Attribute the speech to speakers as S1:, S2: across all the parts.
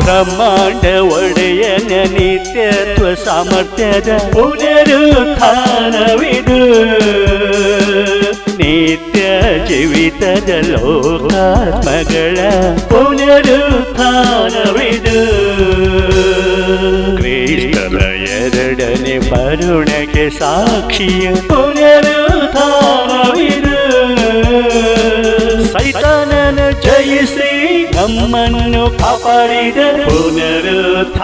S1: ಬ್ರಹ್ಮಾಂಡ ಒಡೆಯನ ನಿತ್ಯತ್ವ ಸಾಮರ್ಥ್ಯದ ಪುನರುತ್ಥಾನವಿದು ನಿತ್ಯ ಜೀವಿತದ ಲೋಕಾತ್ಮಗಳ ಪುನರುತ್ಥಾನವಿದು ಕ್ರಿಸ್ತನ ಎರಡನೇ ಬರುಣಕ್ಕೆ ಸಾಕ್ಷಿಯ ಪುನರುತ್ಥಾನವಿದು ನಮ್ಮನ್ನು ಕಾಪಾಡಿದ ಪುನರುತ್ಥಾನವಿದು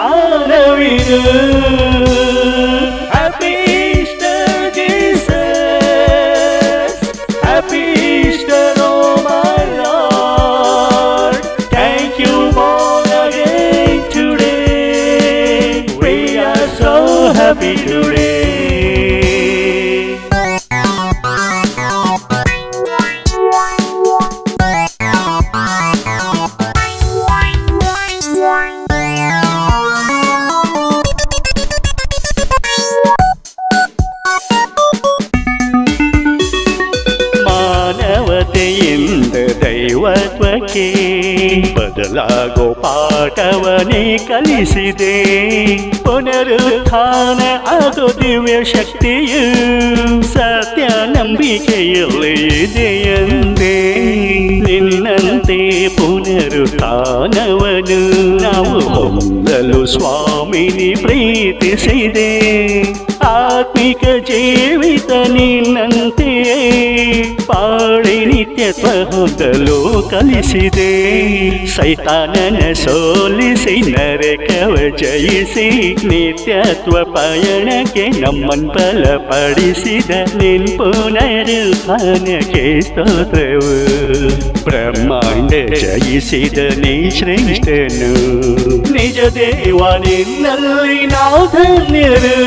S1: ದೈವತ್ವಕ್ಕೆ ಬದಲಾಗೋ ಪಾಠವನೇ ಕಲಿಸಿದೆ. ಪುನರುತ್ಥಾನ ಅದು ದಿವ್ಯ ಶಕ್ತಿಯು ಸತ್ಯ ನಂಬಿಕೆಯಲ್ಲಿ ಇದೆಯಂದೇ ನಿನ್ನಂತೆ ಪುನರುತ್ಥಾನವನು ನಾವು ಹೊಂದಲು ಸ್ವಾಮಿನಿ ಪ್ರೀತಿಸಿದೆ. ಆತ್ಮಿಕ ಜೀವಿತ ನಿನ್ನಂತೆಯೇ ಪಾಳಿ ನಿತ್ಯತ್ವ ಹೊಂದಲು ಕಲಿಸಿದೆ ಸೈತಾನನ ಸೋಲಿಸಿ ನರಕವ ಜಯಿಸಿ ನಿತ್ಯತ್ವ ಪಯಣಕ್ಕೆ ನಮ್ಮನ್ ಬಲಪಡಿಸಿದ ನಿನ್ ಪುನರುತ್ಥಾನಕ್ಕೆ ಸ್ತೋತ್ರವು ಬ್ರಹ್ಮಾಂಡ ಜಯಿಸಿದ ನೀ ಶ್ರೇಷ್ಠನು ನಿಜ ದೇವ ನಿನ್ನಲ್ಲಿ ನಾವು ಧನ್ಯರು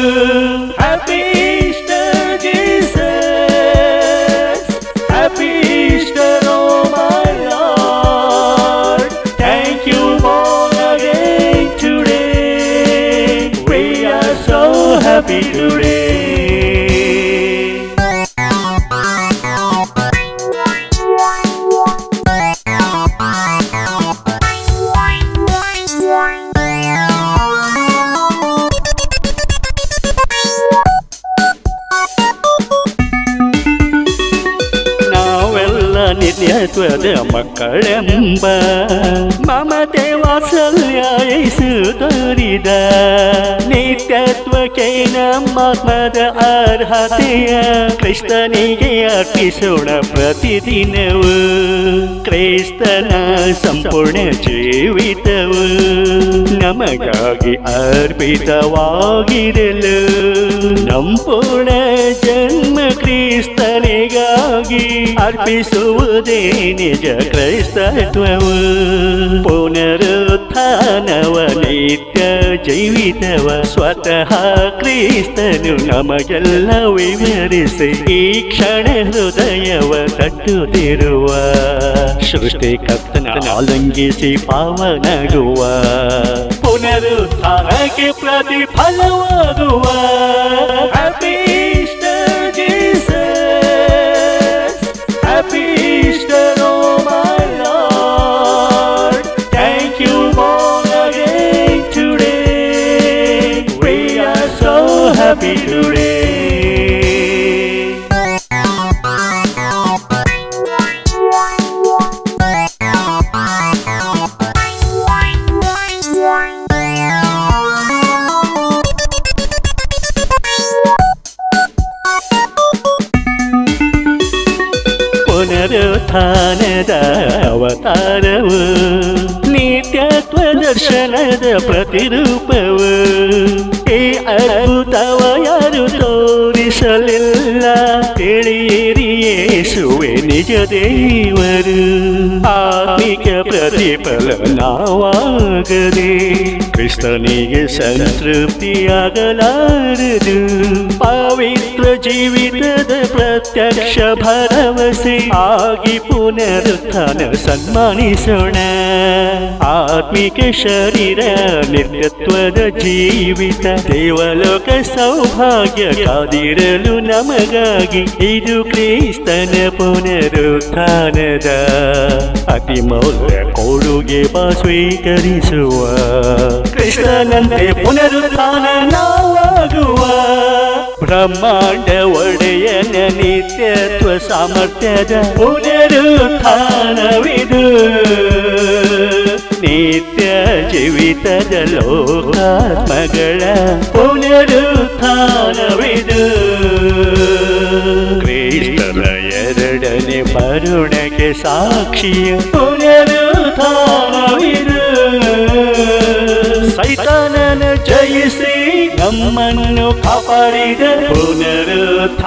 S1: ಹ್ಯಾಪಿ ಟುಡೇ ನಾವೆಲ್ಲ ನಿತ್ಯತ್ವದ ಮಕ್ಕಳೆಂಬ ಮಮತೆ ವಾತ್ಸಲ್ಯ ಯೇಸು ತೋರಿದ ನಿತ್ಯತ್ವಕ್ಕೆ ನಮ್ಮಾತ್ಮದ ಅರ್ಹತೆಯ ಕ್ರಿಸ್ತನಿಗೆ ಅರ್ಪಿಸೋಣ ಪ್ರತಿದಿನವು. ಕ್ರೈಸ್ತನ ಸಂಪೂರ್ಣ ಜೀವಿತವು. ನಮಗಾಗಿ ಅರ್ಪಿತವಾಗಿರಲು. ಸಂಪೂರ್ಣ ಜನ್ಮ ಕ್ರಿಸ್ತನಿಗಾಗಿ ಅರ್ಪಿಸುವುದೇ ನಿಜ ಕ್ರೈಸ್ತತ್ವವು. ಪುನರುತ್ಥಾನವ ನಿತ್ಯ ಜೀವಿತವ ಸ್ವತಃ ಕ್ರಿಸ್ತನು ನಮಗೆಲ್ಲ ವಿವರಿಸಿ ಈ ಕ್ಷಣ ಹೃದಯವ ತಟ್ಟುತ್ತಿರುವ. ಸೃಷ್ಟಿಕರ್ತನ ಆಲಂಗಿಸಿ ಪಾವನಗುವ ಪುನರುತ್ಥಾನಕ್ಕೆ ಪ್ರತಿಫಲವಾಗುವ. ಹ್ಯಾಪಿ ಟುಡೇ ಪುನರುತ್ಥಾನದ ಅವತಾರವು ನಿತ್ಯತ್ವ ದರ್ಶನದ ಪ್ರತಿರೂಪವು ಈ ಅದ್ಭುತವ ಯಾರು ತೋರಿಸಲಿಲ್ಲ ತಿಳಿಯಿರಿ ನಿಜ ದೇವರು. ಆತ್ಮಿಕ ಪ್ರತಿಫಲ ನಾವಾಗದೆ ಕ್ರಿಸ್ತನಿಗೆ ಸಂತೃಪ್ತಿಯಾಗಲಾರದು. ಪವಿತ್ರ ಜೀವಿತದ ಪ್ರತ್ಯಕ್ಷ ಭರವಸೆ ಆಗಿ ಪುನರುತ್ಥಾನ ಸನ್ಮಾನಿಸೋಣ. ಆತ್ಮಿಕ ಶರೀರ, ನಿತ್ಯತ್ವದ ಜೀವಿತ ದೇವಲೋಕ ಸೌಭಾಗ್ಯ ಕಾದಿರಲು ನಮಗಾಗಿ ಇದು ಕ್ರಿಸ್ತನ ಪುನರುತ್ಥಾನದ ಅತಿ ಮೌಲ್ಯ ಕೊಡುಗೆ ಬಾ ಸ್ವೀಕರಿಸುವ ಕೃಷ್ಣನಂತೆ ಪುನರುತ್ಥಾನ ನಾವಾಗುವ ಬ್ರಹ್ಮಾಂಡ ಒಡೆಯನ ನಿತ್ಯತ್ವ ಸಾಮರ್ಥ್ಯದ ಪುನರುತ್ಥಾನವಿದು ನಿತ್ಯ ಜೀವಿತದ ಲೋಕಾತ್ಮಗಳ ಪುನರುತ್ಥಾನವಿದು ಕ್ರಿಸ್ತನ ಎರಡನೇ ಬರುಣಕ್ಕೆ ಸಾಕ್ಷಿಯ ಪುನರುತ್ಥಾನವಿದು ಸೈತಾನನ ಜಯಿಸಿ ನಮ್ಮನ್ನು ಕಾಪಾಡಿದ ಪುನರುತ್ಥಾನವಿದು